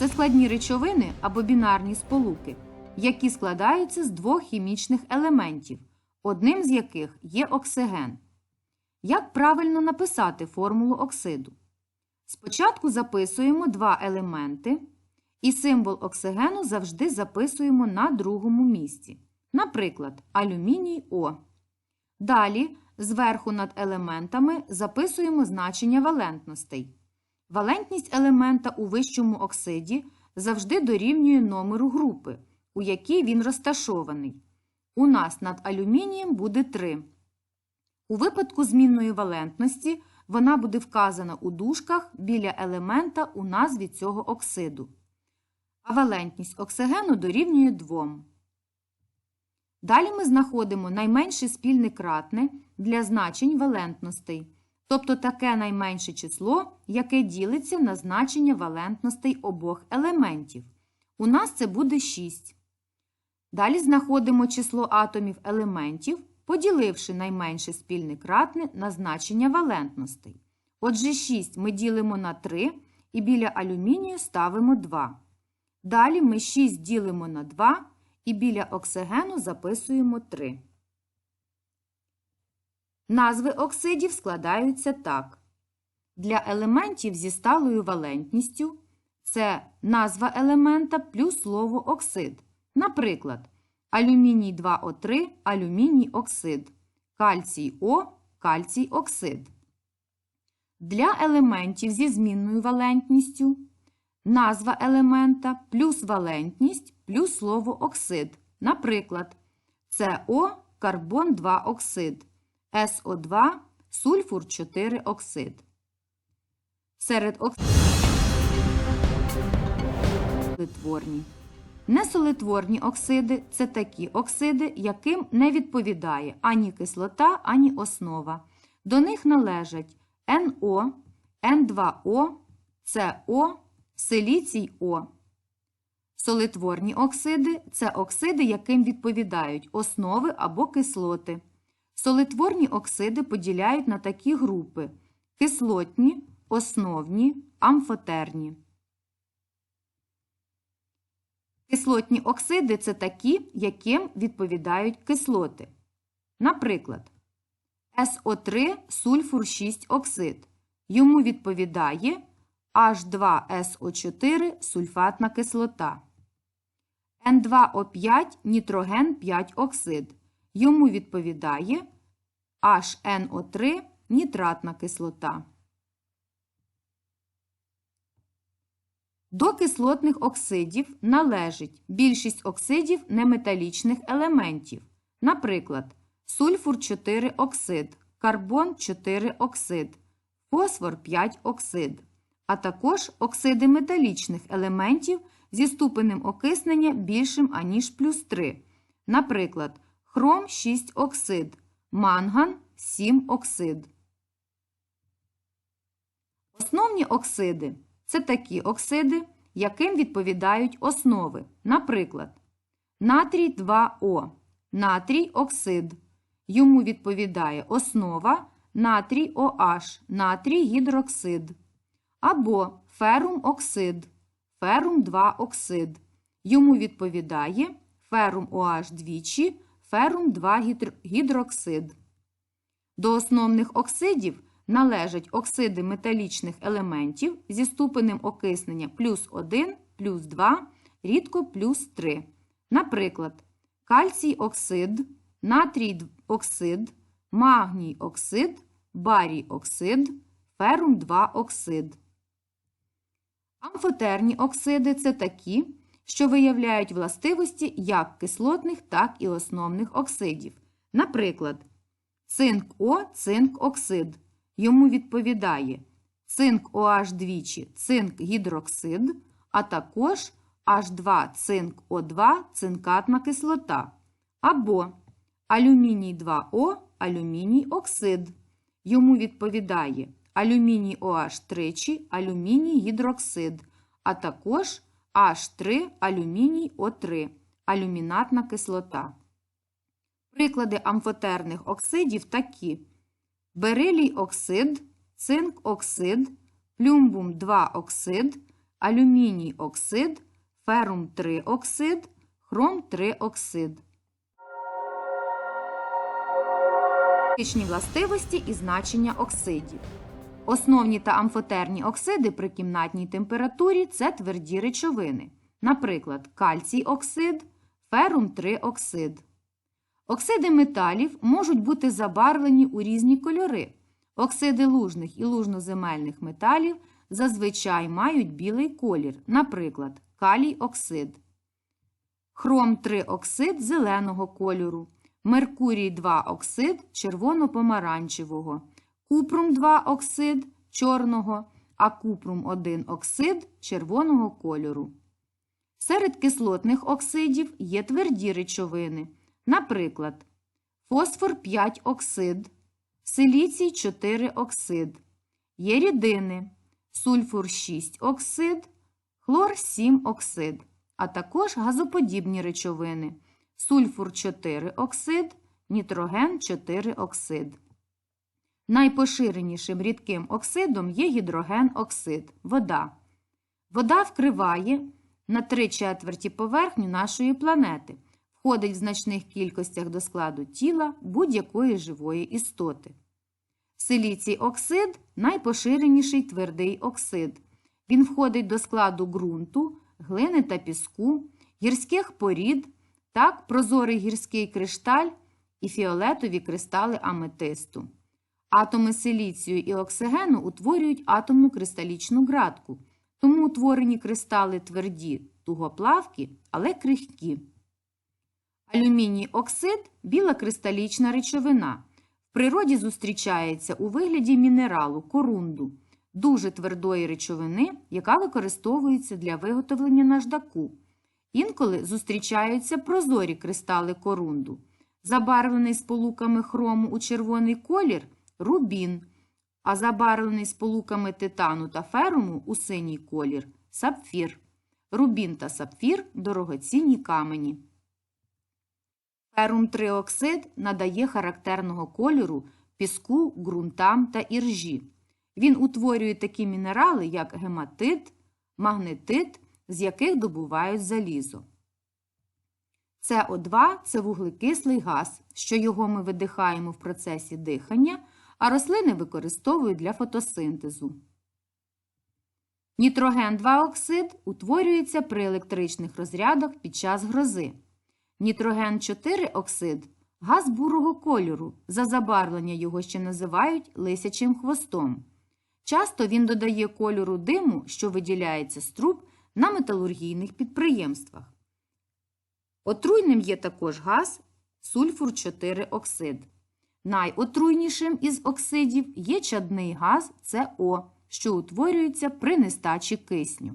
це складні речовини або бінарні сполуки, які складаються з двох хімічних елементів, одним з яких є оксиген. Як правильно написати формулу оксиду? Спочатку записуємо два елементи, і символ оксигену завжди записуємо на другому місці. Наприклад, алюміній О. Далі зверху над елементами записуємо значення валентностей. Валентність елемента у вищому оксиді завжди дорівнює номеру групи, у якій він розташований. У нас над алюмінієм буде 3. У випадку змінної валентності вона буде вказана у дужках біля елемента у назві цього оксиду. А валентність оксигену дорівнює 2. Далі ми знаходимо найменше спільне кратне для значень валентностей, тобто таке найменше число, яке ділиться на значення валентностей обох елементів. У нас це буде 6. Далі знаходимо число атомів елементів, поділивши найменше спільне кратне на значення валентностей. Отже, 6 ми ділимо на 3 і біля алюмінію ставимо 2. Далі ми 6 ділимо на 2 і біля оксигену записуємо 3. Назви оксидів складаються так. Для елементів зі сталою валентністю це назва елемента плюс слово оксид. Наприклад, алюміній 2О3 алюміній оксид, кальцій О кальцій оксид. Для елементів зі змінною валентністю назва елемента плюс валентність плюс слово оксид. Наприклад, СО карбон 2 оксид, СО2 сульфур 4 оксид. Серед оксидів. Несолитворні оксиди це такі оксиди, яким не відповідає ані кислота, ані основа. До них належать НО, Н2О, СО, силіцій О. Солитворні оксиди це оксиди, яким відповідають основи або кислоти. Солитворні оксиди поділяють на такі групи: кислотні, основні, амфотерні. Кислотні оксиди це такі, яким відповідають кислоти. Наприклад, СО3 сульфур 6 оксид. Йому відповідає H2SO4 сульфатна кислота. N2O5 нітроген 5 оксид. Йому відповідає HNO3 нітратна кислота. До кислотних оксидів належить більшість оксидів неметалічних елементів. Наприклад, сульфур 4 оксид, карбон 4 оксид, фосфор 5 оксид, а також оксиди металічних елементів зі ступенем окиснення більшим аніж плюс 3. Наприклад, хром 6 оксид, манган 7 оксид. Основні оксиди це такі оксиди, яким відповідають основи. Наприклад, натрій 2О, натрій оксид. Йому відповідає основа натрій OH, натрій гідроксид. Або ферум оксид, ферум 2 оксид. Йому відповідає ферум OH двічі, ферум 2 гідроксид. До основних оксидів належать оксиди металічних елементів зі ступенем окиснення плюс 1, плюс 2, рідко плюс 3. Наприклад, кальцій оксид, натрій оксид, магній оксид, барій оксид, ферум 2 оксид. Амфотерні оксиди це такі, що виявляють властивості як кислотних, так і основних оксидів. Наприклад, цинк О цинк оксид. Йому відповідає цинк OH двічі цинк гідроксид, а також H2 цинк О2 цинкатна кислота. Або алюміній 2О алюміній оксид. Йому відповідає алюміній OH тричі алюміній гідроксид, а також H3 алюміній О3 алюмінатна кислота. Приклади амфотерних оксидів такі: берилій оксид, цинк оксид, плюмбум 2 оксид, алюміній оксид, ферум 3 оксид, хром 3 оксид. Фізичні властивості і значення оксидів. Основні та амфотерні оксиди при кімнатній температурі це тверді речовини, наприклад, кальцій оксид, ферум 3 оксид. Оксиди металів можуть бути забарвлені у різні кольори. Оксиди лужних і лужноземельних металів зазвичай мають білий колір, наприклад, калій оксид. Хром 3 оксид зеленого кольору, Меркурій 2 оксид червоно-помаранчевого, купрум 2 оксид чорного, а купрум 1 оксид червоного кольору. Серед кислотних оксидів є тверді речовини, наприклад, фосфор 5 оксид, силіцій 4 оксид, є рідини, сульфур 6 оксид, хлор 7 оксид, а також газоподібні речовини, сульфур 4 оксид, нітроген 4 оксид. Найпоширенішим рідким оксидом є гідроген оксид вода. Вода вкриває на 3 четверті поверхню нашої планети, входить в значних кількостях до складу тіла будь-якої живої істоти. Силіцій оксид найпоширеніший твердий оксид. Він входить до складу ґрунту, глини та піску, гірських порід, так, прозорий гірський кришталь і фіолетові кристали аметисту. Атоми силіцію і оксигену утворюють атомну кристалічну градку, тому утворені кристали тверді, тугоплавкі, але крихкі. Алюміній оксид біла кристалічна речовина. В природі зустрічається у вигляді мінералу корунду, дуже твердої речовини, яка використовується для виготовлення наждаку. Інколи зустрічаються прозорі кристали корунду, забарвлений сполуками хрому у червоний колір рубін, а забарвлений сполуками титану та феруму у синій колір сапфір. Рубін та сапфір дорогоцінні камені. Ферум 3 оксид надає характерного кольору піску, ґрунтам та іржі. Він утворює такі мінерали, як гематит, магнетит, з яких добувають залізо. СО2 – це вуглекислий газ, що його ми видихаємо в процесі дихання, а рослини використовують для фотосинтезу. Нітроген 2 оксид утворюється при електричних розрядах під час грози. Нітроген 4 оксид газ бурого кольору. За забарвлення його ще називають лисячим хвостом. Часто він додає кольору диму, що виділяється з труб на металургійних підприємствах. Отруйним є також газ сульфур 4 оксид. Найотруйнішим із оксидів є чадний газ СО, що утворюється при нестачі кисню.